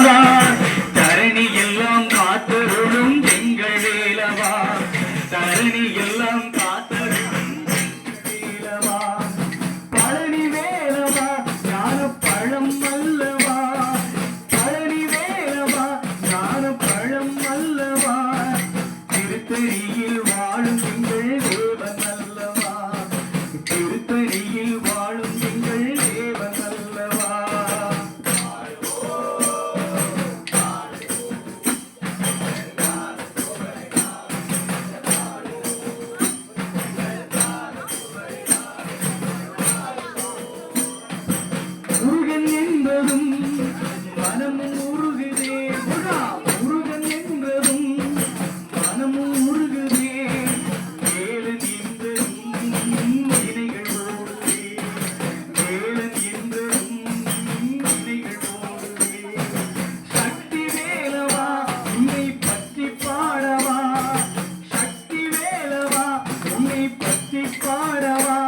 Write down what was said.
வேலவா தரணி எல்லாம் காத்தருளும் எங்கள் வேலவா தரணி எல்லாம் காத்தருளும் வேலவா பழனி வேலவா ஞான பழம் அல்லவா? பழனி வேலவா ஞான பழம் அல்லவா? திருத்தணியில் வாழும் எங்கள் தேவன் அல்லவா? திருத்தணியில் வாழும் Ramadan.